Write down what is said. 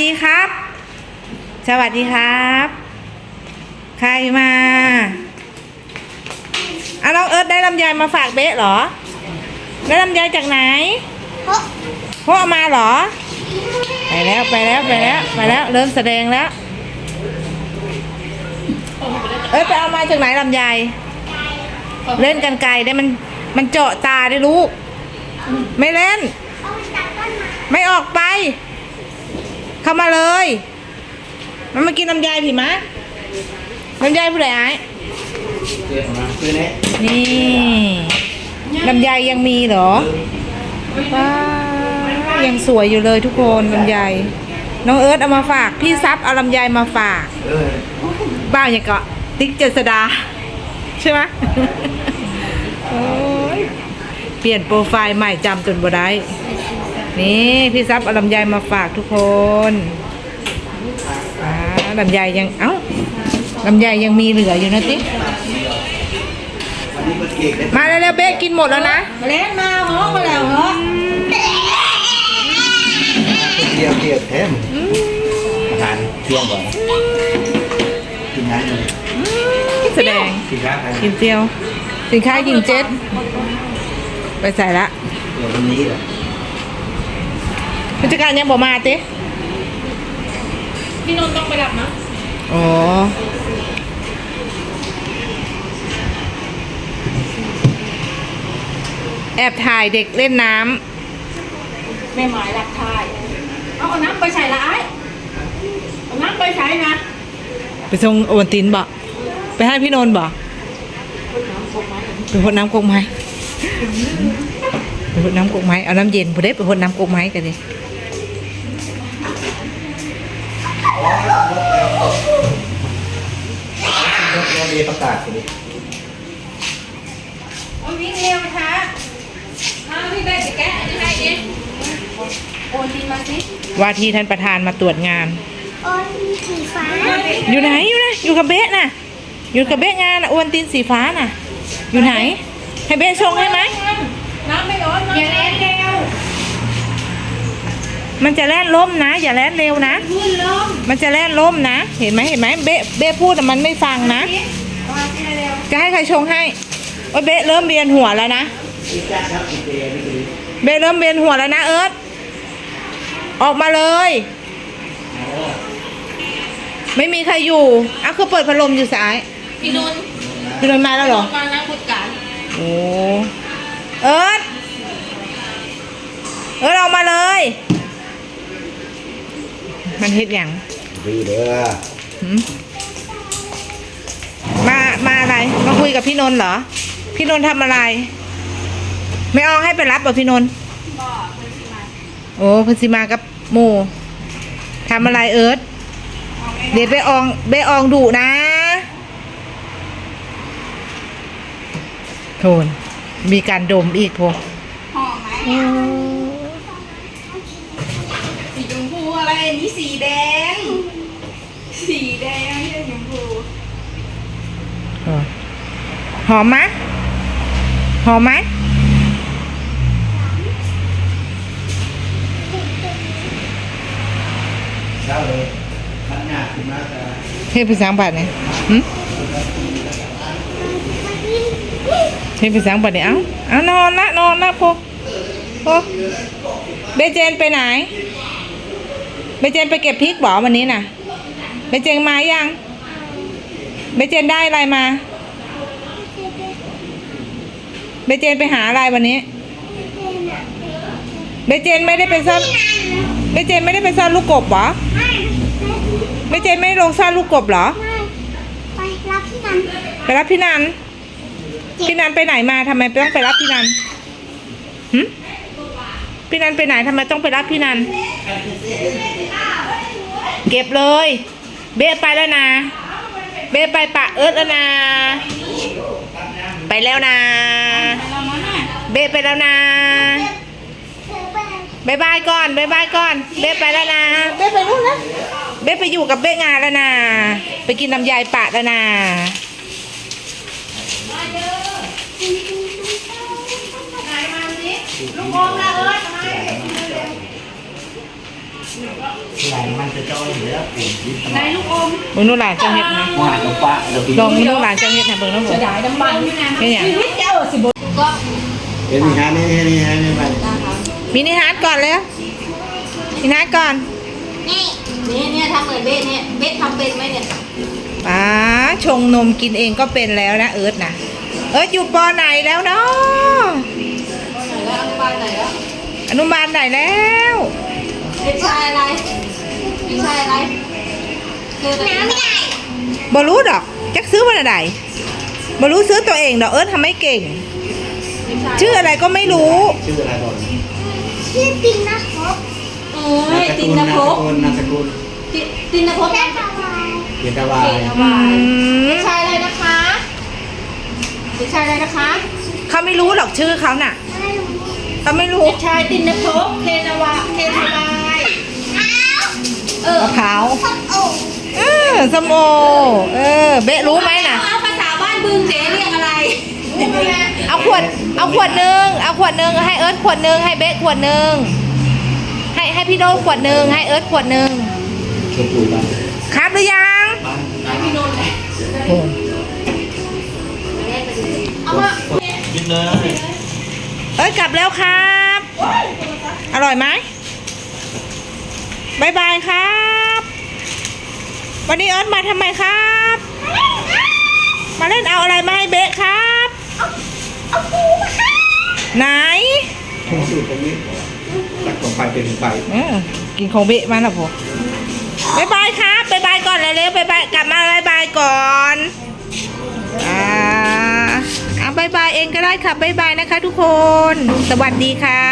ดีครับ สวัสดีครับ ใครมาอะน้องเอิร์ธได้ลำไยมาฝากเบ๊เหรอ ได้ลำไยจากไหนเพราะพ่อเอามาเหรอ ไปแล้วไปแล้วไปแล้วไปแล้ว เริ่มแสดงแล้ว เอ้ยไปเอามาจากไหนลำไยเล่นกันไกลได้มันมันเจาะตาได้ลูก ไม่เล่น ไม่ออกไป เข้ามาเลย มันมากินลำไยผิมะลำไยผู้ใดไอ้เกิดมาคือเนี้ยนี่ลำไยยังมีเหรอว้ายังสวยอยู่เลยทุกคนลำไยน้องเอิร์ธเอามาฝาก พี่ซับเอาลำไยมาฝาก เออบ้าอย่างเกาะติ๊กเจษดา ใช่ไหม โอ้ยเปลี่ยนโปรไฟล์ใหม่จำจนบ่ได้ นี่พี่ซับเอาลำไยมาฝากทุกคนอ่าลำไยยัง เอ้าลำไยยังมีเหลืออยู่นะติ๊กวันนี้มันเก่งเลยมาแล้วๆเบ๊ะกินหมดแล้วนะเล่นมาเหรอมาแล้วเหรอเดียวเดียวแท้มอาหารเที่ยงก่อนกินน้ำเลยแสดงกินข้าวไทยกินเจียว สินค้ากินเจ็ด ไปใส่ละเดี๋ยววันนี้แหละ ผู้จัดการยังบอกมาติพี่นนท์ต้องไปดับนะอ๋อ แอบถ่ายเด็กเล่นน้แม่หมายรักทายเอาเอาน้ำไปใส่ละไอ้เอาน้ำไปใส่นะำไปส่งโอวันตินบอกไปให้พี่นนท์บอกไปพดน้ำกงไม้ไปพดน้ำกงไม้เอาน้ำเย็นพอได้ไปพดน้ำกงไม้กันดิ รถรถเรียนประกาศสิเอาวิ่งเร็วค่ะเอาพี่แบกจะแกะอันนี้ให้ดิโอนดีมาสิว่าที่ท่านประธานมาตรวจงาน โอ้ยมีสีฟ้าอยู่ไหนอยู่ไหนอยู่กับเบ๊ะน่ะ อยู่กับเบ๊ะงานน่ะอวนตีนสีฟ้าน่ะ อยู่ไหน ให้เบ๊ะชงให้ไหมน้ำไม่ร้อนอย่าเล่นเร็ว มันจะแล่นล้มนะ อย่าแล่นเร็วนะ ขึ้นลมมันจะแล่นล้มนะ เห็นไหมเห็นไหมเบ๊ะเบ๊ะพูดแต่มันไม่ฟังนะสิมาสิเร็วจะให้ใครชงให้โอ้ยเบ๊ะเริ่มเบียนหัวแล้วนะกินจ้าครับกินเดียวนี่คือเบ๊ะเริ่มเบียนหัวแล้วนะเอิร์ธออกมาเลย ไม่มีใครอยู่อะคือเปิดพัดลมอยู่สายพี่นนท์พี่นนท์มาแล้วเหรอ มานั่งพูดกันโอ้เอิร์ธเอิร์ธออกมาเลย มันเฮ็ดอย่างดีเด้อหืมมา มาอะไร มาคุยกับพี่นนท์เหรอ พี่นนท์ทำอะไร ไม่อองให้ไปรับป่ะพี่นนท์โอ้เพันสิมากับโมทำอะไรเอิร์ธเดี๋ยวไปอองไปอองดุนะ โทน มีการดมอีกพวก หอมไหมสีชมพู อะไรอันนี้สีแดง สีแดงไม่ใช่ชมพูหอมไหมหอมไหมเช้าเลยขันหน้าขึ้นมาแต่เฮ้ยภาษาอังกฤษเนี่ยหึเฮ้ยภาษาอังกฤษเนี่ยเอ้า เอานอนละนอนละพวกพวกเบเจนไปไหน เบเจนไปเก็บพริกบอวันนี้น่ะเบเจนมายังเบเจนได้อะไรมาเบเจนไปหาอะไรวันนี้เบเจนไม่ได้ไปซ่อนเบเจนไม่ได้ไปซ่อนลูกกบเหรอไม่เบเจนไม่ลงซ่อนลูกกบเหรอไปรับที่นันไปรับพี่นันพี่นันไปไหนมาทำไมต้องไปรับพี่นันหึ พี่นันไปไหนทำไมต้องไปรับพี่นัน เก็บเลย เบ๊ไปแล้วนะ เบ๊ไปปะเอิร์ธแล้วนะ ไปแล้วนะเรามาหน่อยเบ๊ไปแล้วนะเธอไปบายบายก่อนบายบายก่อน เบ๊ไปแล้วนะ เบ๊ไปนู่นนะ เบ๊ไปอยู่กับเบ๊งานแล้วนะ ไปกินน้ำยายปะแล้วนะไหนมาสิลูกอมละ ห้หลานมันจะจ้อยอยู่แล้วปุ่มยึดตลไหนอดลูกอมเบิ่งนู่นหลานเจ้าเฮ็ดนะว่าตรงปะเราพี่ลองนู่นหลานเจ้าเฮ็ดนะเบิ่งน้ำผเสีมยดายน้ำมันไม่อย่างชีวิตเจ้าสิบก็เห็นไหมฮะนี่นี่นี่นี่มันมินิฮาร์ดก่อนเลยมินิฮาร์ดก่อนนี่นี่เนี่ยทำเหมือนเบสเนี่ยเบสทำเป็นไหมเนี่ยป้าชงนมกินเองก็เป็นแล้วนะเอิร์ธนะเอิร์ธอยู่ปอไหนแล้วเนาะไหนแล้วอนุบาลไหนแล้วอนุบาลไหนแล้วเด็กชายอะไร เด็กชายอะไรคืออะไรน้ำไม่ได้บรู้ดอกจักซื้อวันไหนบรู้ซื้อตัวเองดอกเอิร์ธทำไม่เก่งเด็กชายชื่ออะไรก็ไม่รู้ ชื่ออะไรบอกชื่อตินนะครับเอ้ยตินนภพนามสกุลติตินนภพแม่นามตาลายเกียรติวาเกยณฑ์เอาอืไว้มเด็กชายอะไรนะคะเด็กชายอะไรนะคะเขาไม่รู้หรอกชื่อเขาน่ะไม่รู้เขาไม่รู้ เด็กชายตินนภพเคนวะเคนวายเออ มะพร้าวส้มโอเออสมโอเออ เบะรู้ไหมน่ะ เอาภาษาบ้านบึงเจ๊เรียกอะไรเอาขวด เอาขวดหนึ่งเอาขวดหนึ่งให้เอิร์ธขวดหนึ่งให้เบะขวดหนึ่งให้ให้พี่โดขวดหนึ่งให้เอิร์ธขวดหนึ่งชมพูบ้านครับหรือยังบ้านให้พี่นนท์โอ้เอามายึดเลยเอ้ยกลับแล้วครับ อร่อยไหม บายบายครับ วันนี้เอิร์ธมาทำไมครับ มาเล่นเอาอะไรมาให้เบะครับเอาปูมาค่ะไหนทงสูตรตรงนี้ตักของไปเป็นไปเออกินของเบะมาแล้วผมบายบายครับบายบายก่อนเร็วๆบายบายกลับมาบายบายก่อนอ่าอะบายบายเองก็ได้ค่ะบายบายนะคะ ทุกคน สวัสดีค่ะ